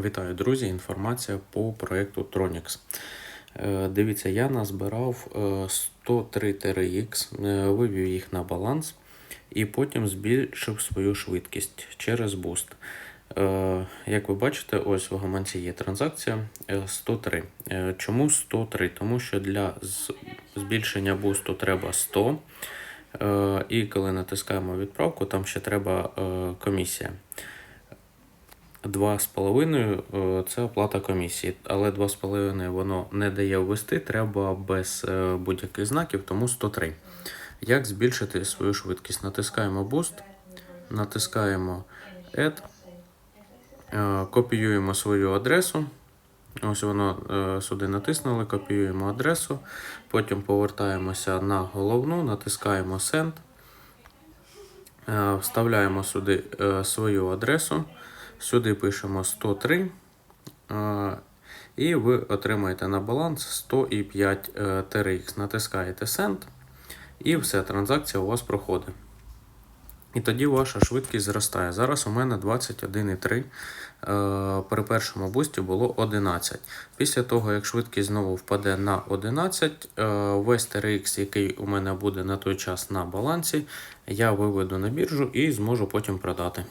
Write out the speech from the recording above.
Вітаю, друзі! Інформація по проєкту Tronix. Е, Дивіться, я назбирав е, 103 TRX, е, вивів їх на баланс і потім збільшив свою швидкість через буст. Е, Як ви бачите, ось в гаманці є транзакція е, 103. Е, Чому 103? Тому що для збільшення бусту треба 100. е, І коли натискаємо відправку, там ще треба е, комісія. 2,5 е, це оплата комісії, але 2,5 воно не дає ввести, треба без е, будь-яких знаків, тому 103. Як збільшити свою швидкість? Натискаємо Boost, натискаємо Add, е, копіюємо свою адресу. Ось воно сюди натиснули, копіюємо адресу, потім повертаємося на головну, натискаємо Send, вставляємо сюди свою адресу. Сюди пишемо 103, е, і ви отримаєте на баланс 105 е, TRX. Натискаєте Send, і все, транзакція у вас проходить. І тоді ваша швидкість зростає. Зараз у мене 21,3. Е, При першому бусті було 11. Після того, як швидкість знову впаде на 11, е, весь TRX, який у мене буде на той час на балансі, я виведу на біржу і зможу потім продати.